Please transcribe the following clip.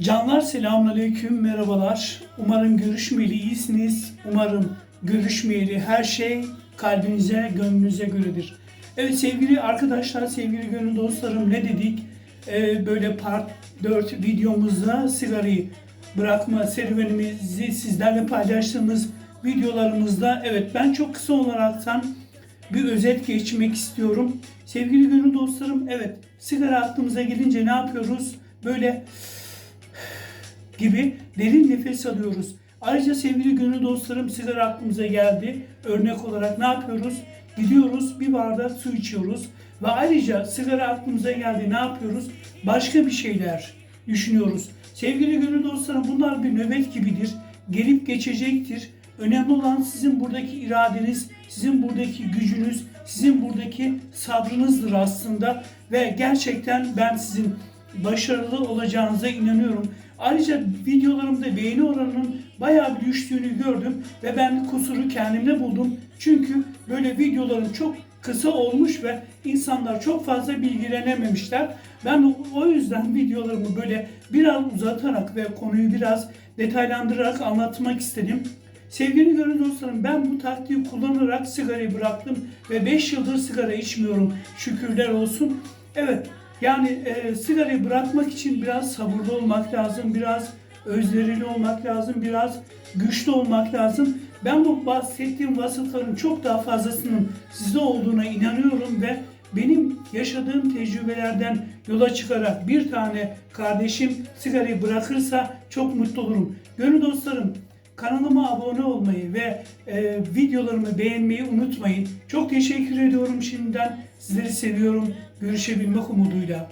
Canlar selamünaleyküm, merhabalar. Umarım görüşmeyeli iyisiniz. Umarım görüşmeyeli her şey kalbinize, gönlünüze göredir. Evet sevgili arkadaşlar, sevgili gönül dostlarım ne dedik? Ee, böyle part 4 videomuzda sigarayı bırakma serüvenimizi sizlerle paylaştığımız videolarımızda evet ben çok kısa olaraktan bir özet geçmek istiyorum. Sevgili gönül dostlarım evet sigara aklımıza gelince ne yapıyoruz? Böyle gibi derin nefes alıyoruz. Ayrıca sevgili gönül dostlarım sigara aklımıza geldi. Örnek olarak ne yapıyoruz? Gidiyoruz bir bardak su içiyoruz. Ve ayrıca sigara aklımıza geldi ne yapıyoruz? Başka bir şeyler düşünüyoruz. Sevgili gönül dostlarım bunlar bir nöbet gibidir. Gelip geçecektir. Önemli olan sizin buradaki iradeniz, sizin buradaki gücünüz, sizin buradaki sabrınızdır aslında. Ve gerçekten ben sizin başarılı olacağınıza inanıyorum. Ayrıca videolarımda beğeni oranının bayağı bir düştüğünü gördüm ve ben kusuru kendimde buldum. Çünkü böyle videolarım çok kısa olmuş ve insanlar çok fazla bilgilenememişler. Ben o yüzden videolarımı böyle biraz uzatarak ve konuyu biraz detaylandırarak anlatmak istedim. Sevgili gönül dostlarım ben bu taktiği kullanarak sigarayı bıraktım ve 5 yıldır sigara içmiyorum. Şükürler olsun. Evet yani e, sigarayı bırakmak için biraz sabırlı olmak lazım, biraz özverili olmak lazım, biraz güçlü olmak lazım. Ben bu bahsettiğim vasıfların çok daha fazlasının sizde olduğuna inanıyorum ve benim yaşadığım tecrübelerden yola çıkarak bir tane kardeşim sigarayı bırakırsa çok mutlu olurum. Gönül dostlarım kanalıma abone olmayı ve e, videolarımı beğenmeyi unutmayın. Çok teşekkür ediyorum şimdiden. Sizleri seviyorum. Görüşebilmek umuduyla.